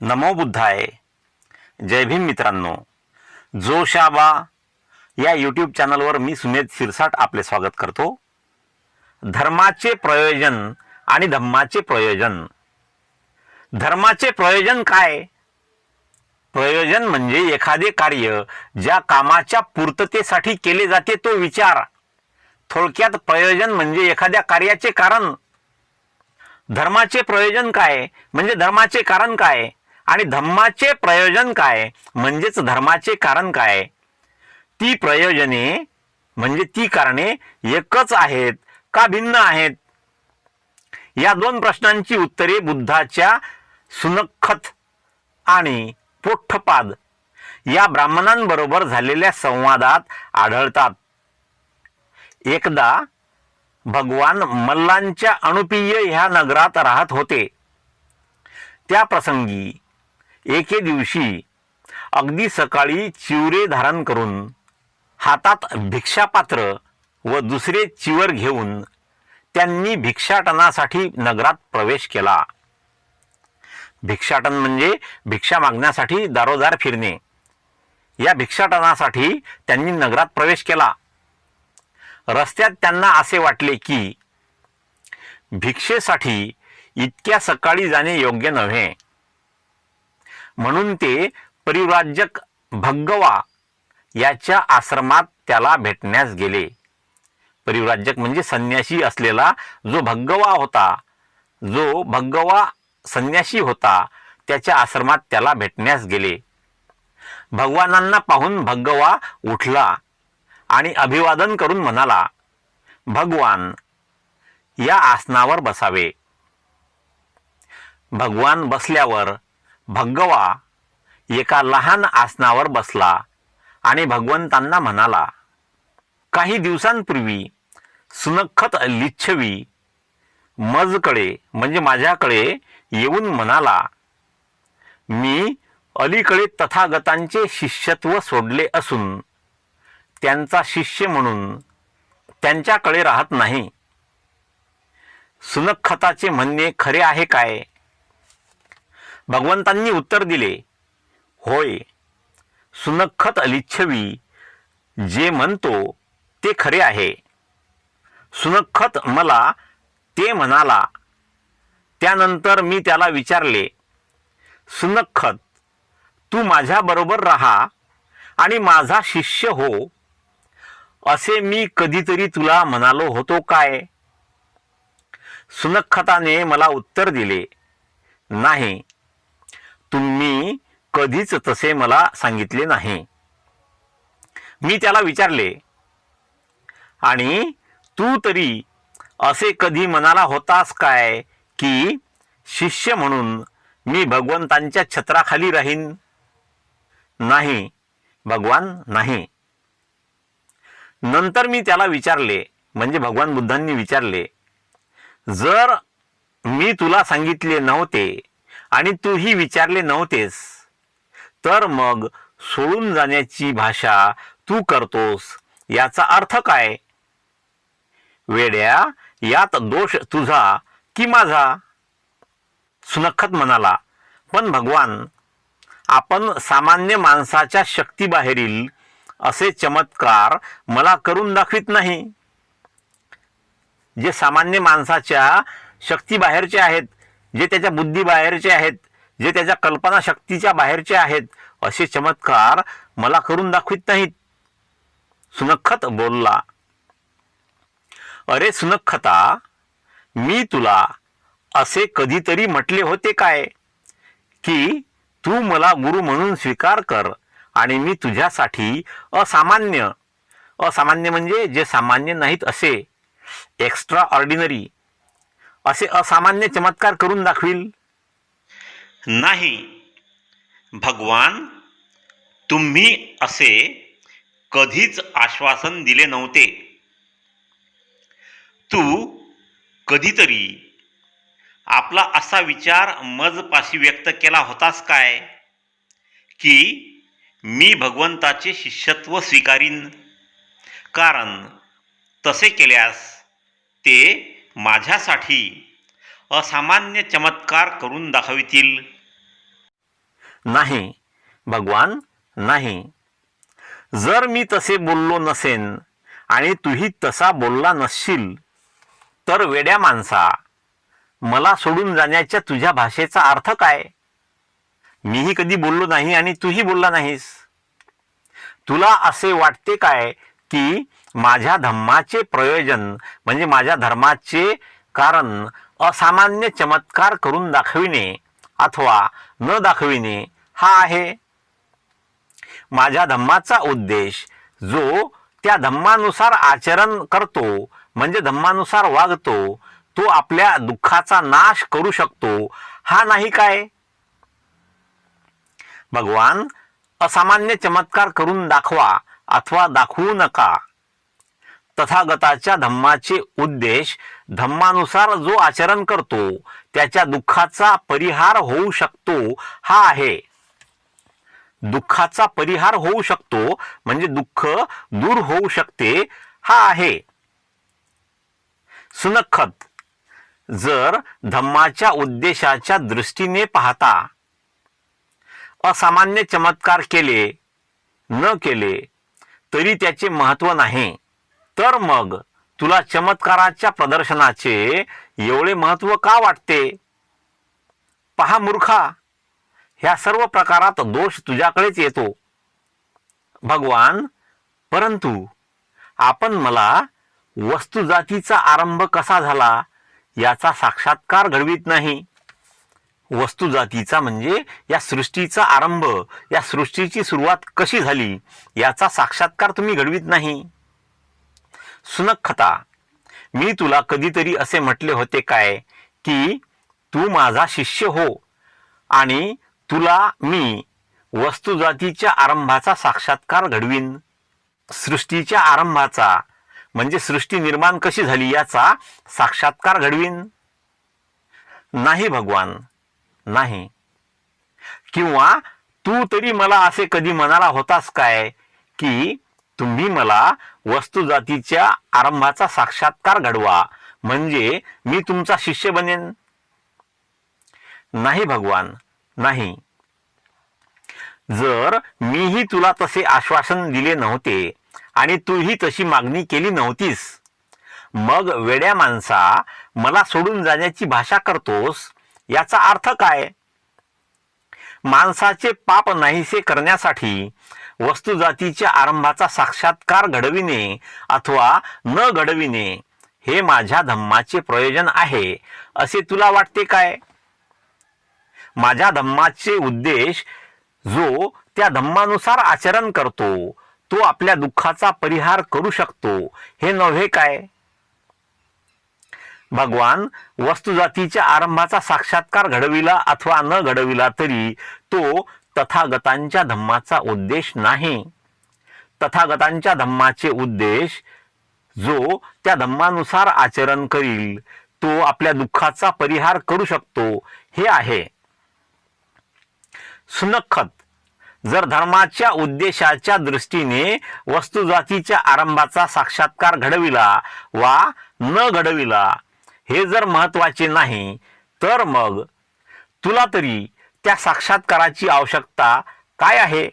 नमो बुद्धाय. जय भीम मित्रांनो. जोशाबा या यूट्यूब चॅनलवर मी सुमेध शिरसाट आपले स्वागत करतो. धर्माचे प्रयोजन आणि धम्माचे प्रयोजन. धर्माचे प्रयोजन काय? प्रयोजन म्हणजे एखादे कार्य ज्या कामाच्या पूर्ततेसाठी केले जाते तो विचार. थोडक्यात प्रयोजन म्हणजे एखाद्या कार्याचे कारण. धर्माचे प्रयोजन काय? म्हणजे धर्माचे कारण काय? आणि धम्माचे प्रयोजन काय? म्हणजेच धर्माचे कारण काय? ती प्रयोजने म्हणजे ती कारणे एकच आहेत का भिन्न आहेत? या दोन प्रश्नांची उत्तरे बुद्धाच्या सुनखत आणि पोठ्ठपाद या ब्राह्मणांबरोबर झालेल्या संवादात आढळतात. एकदा भगवान मल्लांच्या अणुपीय ह्या नगरात राहत होते. त्या प्रसंगी एके दिवशी अगदी सकाळी चिवरे धारण करून हातात भिक्षापात्र व दुसरे चिवर घेऊन त्यांनी भिक्षाटनासाठी नगरात प्रवेश केला. भिक्षाटन म्हणजे भिक्षा मागण्यासाठी दारोदार फिरणे. या भिक्षाटनासाठी त्यांनी नगरात प्रवेश केला. रस्त्यात त्यांना असे वाटले की भिक्षेसाठी इतक्या सकाळी जाणे योग्य नव्हे. म्हणून ते परिव्राजक भगवा याच्या आश्रमात त्याला भेटण्यास गेले. परिव्राजक म्हणजे संन्यासी असलेला जो भगवा होता जो भगवा संन्यासी होता त्याच्या आश्रमात त्याला भेटण्यास गेले. भगवानांना पाहून भगवा उठला आणि अभिवादन करून म्हणाला भगवान या आसनावर बसावे. भगवान बसल्यावर भगवा एका लहान आसनावर बसला आणि भगवंतांना म्हणाला काही दिवसांपूर्वी सुनखत लिच्छवी मजकडे म्हणजे माझ्याकडे येऊन म्हणाला मी अलीकडे तथागतांचे शिष्यत्व सोडले असून त्यांचा शिष्य म्हणून त्यांच्याकडे राहत नाही. सुनखताचे म्हणणे खरे आहे काय? भगवंतांनी उत्तर दिले. होय सुनखत अलिच्छवी जे म्हणतो ते खरे आहे. सुनखत मला ते म्हणाला. त्यानंतर मी त्याला विचारले सुनखत तू माझ्याबरोबर राहा आणि माझा शिष्य हो. असे मी कधीतरी तुला म्हणालो होतो काय? सुनखताने मला उत्तर दिले नाही तुम्ही कधीच तसे मला सांगितले नाही. मी त्याला विचारले आणि तू तरी असे कधी म्हणाला होतास काय की शिष्य म्हणून मी भगवंतांच्या छत्राखाली राहीन? नाही भगवान नाही. नंतर मी त्याला विचारले म्हणजे भगवान बुद्धांनी विचारले जर मी तुला सांगितले नव्हते आणि तूही विचारले नव्हतेस. तर मग सोडून जाण्याची भाषा तू करतोस याचा अर्थ काय? वेड्या यात दोष तुझा की माझा? सुनखत म्हणाला पण भगवान आपण सामान्य माणसाच्या शक्तीबाहेरील असे चमत्कार मला करून दाखवित नाही. जे सामान्य माणसाच्या शक्तीबाहेरचे आहेत जे त्याच्या बुद्धीबाहेरचे आहेत जे त्याच्या कल्पनाशक्तीच्या बाहेरचे आहेत असे चमत्कार मला करून दाखवित नाहीत. सुनखत बोलला अरे सुनखता मी तुला असे कधीतरी म्हटले होते काय? की तू मला गुरु म्हणून स्वीकार कर आणि मी तुझ्यासाठी असामान्य. असामान्य म्हणजे जे सामान्य नाहीत असे. एक्स्ट्रा ऑर्डिनरी असे असामान्य चमत्कार करून दाखवील? नाही. भगवान तुम्ही असे कधीच आश्वासन दिले नव्हते. तू कधीतरी आपला असा विचार मजपाशी व्यक्त केला होतास काय? की मी भगवंताचे शिष्यत्व स्वीकारीन. कारण तसे केल्यास ते माझ्यासाठी असामान्य चमत्कार करून दाखवितील. नाही भगवान नाही. जर मी तसे बोललो नसेन आणि तूही तसा बोलला नसशील तर वेड्या माणसा मला सोडून जाण्याच्या तुझ्या भाषेचा अर्थ काय? मीही कधी बोललो नाही आणि तूही बोलला नाहीस. तुला असे वाटते काय की माझ्या धम्माचे प्रयोजन म्हणजे माझ्या धर्माचे कारण असामान्य चमत्कार करून दाखविणे अथवा न दाखविणे हा आहे. माझ्या धम्माचा उद्देश जो त्या धम्मानुसार आचरण करतो म्हणजे धम्मानुसार वागतो तो आपल्या दुःखाचा नाश करू शकतो हा नाही काय? भगवान असामान्य चमत्कार करून दाखवा अथवा दाखवू नका. तथागताच्या धम्माचे उद्देश धम्मानुसार जो आचरण करतो त्याच्या दुःखाचा परिहार होऊ शकतो हा आहे. दुःखाचा परिहार होऊ शकतो म्हणजे दुःख दूर होऊ शकते हा आहे. सुनखत जर धम्माच्या उद्देशाच्या दृष्टीने पाहता असामान्य चमत्कार केले न केले तरी त्याचे महत्त्व नाही. तर मग तुला चमत्काराच्या प्रदर्शनाचे एवढे महत्त्व का वाटते? पहा मूर्खा ह्या सर्व प्रकारात दोष तुझ्याकडेच येतो. भगवान परंतु आपण मला वस्तुजातीचा आरंभ कसा झाला याचा साक्षात्कार घडवीत नाही. वस्तुजातीचा म्हणजे या सृष्टीचा आरंभ या सृष्टीची सुरुवात कशी झाली याचा साक्षात्कार तुम्ही घडवीत नाही. सुनखता मी तुला कधीतरी असे म्हटले होते काय की तू माझा शिष्य हो आणि तुला मी वस्तुजातीच्या आरंभाचा साक्षात्कार घडवीन. सृष्टीच्या आरंभाचा म्हणजे सृष्टी निर्माण कशी झाली याचा साक्षात्कार घडवीन. नाही भगवान नाही. किंवा तू तरी मला असे कधी म्हणाला होतास काय? की तुम्ही मला वस्तुजातीच्या आरंभाचा साक्षात्कार घडवा. म्हणजे मी तुमचा शिष्य बनेन. नाही भगवान नाही. जर मीही तुला तसे आश्वासन दिले नव्हते आणि तूही तशी मागणी केली नव्हतीस मग वेड्या माणसा मला सोडून जाण्याची भाषा करतोस याचा अर्थ काय? माणसाचे पाप नाहीसे करण्यासाठी वस्तुजातीच्या आरंभाचा साक्षात्कार घडविणे अथवा न घडविणे हे माझ्या धम्माचे प्रयोजन आहे असे तुला वाटते काय? माझ्या धम्माचे उद्देश जो त्या धम्मानुसार आचरण करतो तो आपल्या दुःखाचा परिहार करू शकतो हे नव्हे काय? भगवान वस्तुजातीच्या आरंभाचा साक्षात्कार घडविला अथवा न घडविला तरी तो तथागतांच्या धम्माचा उद्देश नाही. तथागतांच्या धम्माचे उद्देश जो त्या धम्मानुसार आचरण करील तो आपल्या दुःखाचा परिहार करू शकतो हे आहे. सुनखत जर धर्माच्या उद्देशाच्या दृष्टीने वस्तुजातीच्या आरंभाचा साक्षात्कार घडविला वा न घडविला हे जर महत्त्वाचे नाही तर मग तुला तरी त्या साक्षात्काराची आवश्यकता काय आहे?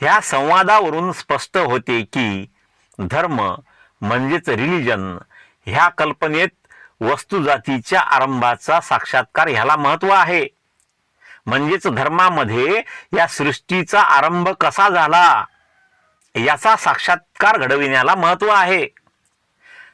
ह्या संवादावरून स्पष्ट होते की धर्म म्हणजेच रिलिजन ह्या कल्पनेत वस्तुजातीच्या आरंभाचा साक्षात्कार ह्याला महत्त्व आहे. म्हणजेच धर्मामध्ये या सृष्टीचा आरंभ कसा झाला? याचा साक्षात्कार घडविण्याला महत्त्व आहे.